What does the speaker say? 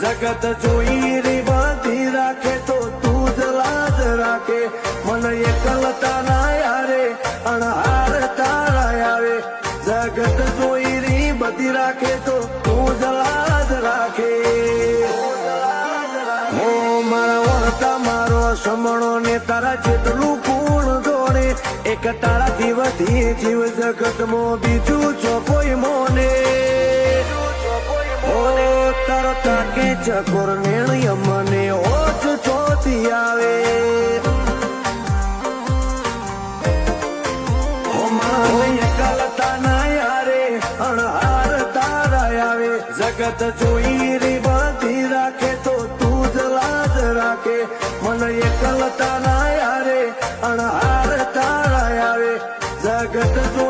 જગત જોઈ રે રાખે તો તું જ લાજ રાખે. મન એકલતા ના યારે, અણહાર તારા આવે. જગત જોઈ બધી રાખે તો તું જ લાજ રાખે. મારા સમણો ને તારા જેટલું જોડે એક તારાથી વધી જીવ જગતમાં બીજું છો કોઈ મોને. ઓ તારો તાકે ચકોર નિર્ણય મને ઓછ ચોથી આવે. જગત જોઈ રી બધી રાખે તો તું જ રાખે. મન એકલતા ના યારે અણહાર gata do